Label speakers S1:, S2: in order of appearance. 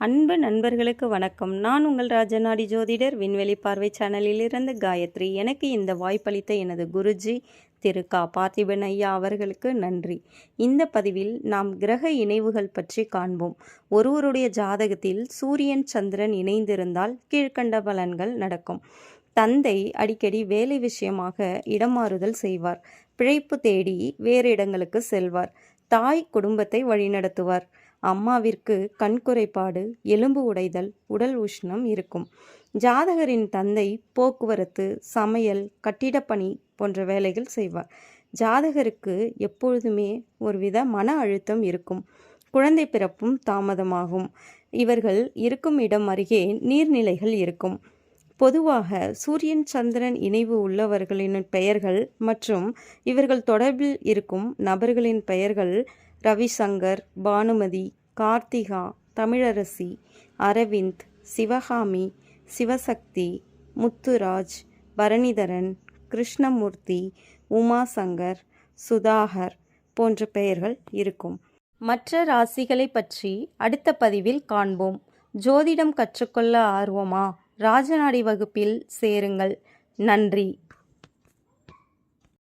S1: அன்பு நண்பர்களுக்கு வணக்கம். நான் உங்கள் ராஜநாடி ஜோதிடர் விண்வெளி பார்வை சேனலிலிருந்து காயத்ரி. எனக்கு இந்த வாய்ப்பளித்த எனது குருஜி திரு கா. பார்த்திபன் ஐயா அவர்களுக்கு நன்றி. இந்த பதிவில் நாம் கிரக இணைவுகள் பற்றி காண்போம். ஒருவருடைய ஜாதகத்தில் சூரியன் சந்திரன் இணைந்திருந்தால் கீழ்க்கண்ட பலன்கள் நடக்கும். தந்தை அடிக்கடி வேலை விஷயமாக இடமாறுதல் செய்வார். பிழைப்பு தேடி வேறு இடங்களுக்கு செல்வார். தாய் குடும்பத்தை வழிநடத்துவார். அம்மாவிற்கு கண் குறைபாடு எலும்பு உடைதல் உடல் உஷ்ணம் இருக்கும். ஜாதகரின் தந்தை போக்குவரத்து சமையல் கட்டிடப்பணி போன்ற வேலைகள் செய்வார். ஜாதகருக்கு எப்பொழுதுமே ஒருவித மன அழுத்தம் இருக்கும். குழந்தை பிறப்பும் தாமதமாகும். இவர்கள் இருக்கும் இடம் அருகே நீர்நிலைகள் இருக்கும். பொதுவாக சூரியன் சந்திரன் இணைவு உள்ளவர்களின் பெயர்கள் மற்றும் இவர்கள் தொடர்பில் இருக்கும் நபர்களின் பெயர்கள் ரவிசங்கர் பானுமதி கார்த்திகா தமிழரசி அரவிந்த் சிவகாமி சிவசக்தி முத்துராஜ் பரணிதரன் கிருஷ்ணமூர்த்தி உமாசங்கர் சுதாகர் போன்ற பெயர்கள் இருக்கும். மற்ற ராசிகளை பற்றி அடுத்த பதிவில் காண்போம். ஜோதிடம் கற்றுக்கொள்ள ஆர்வமா? ராஜநாடி வகுப்பில் சேருங்கள். நன்றி.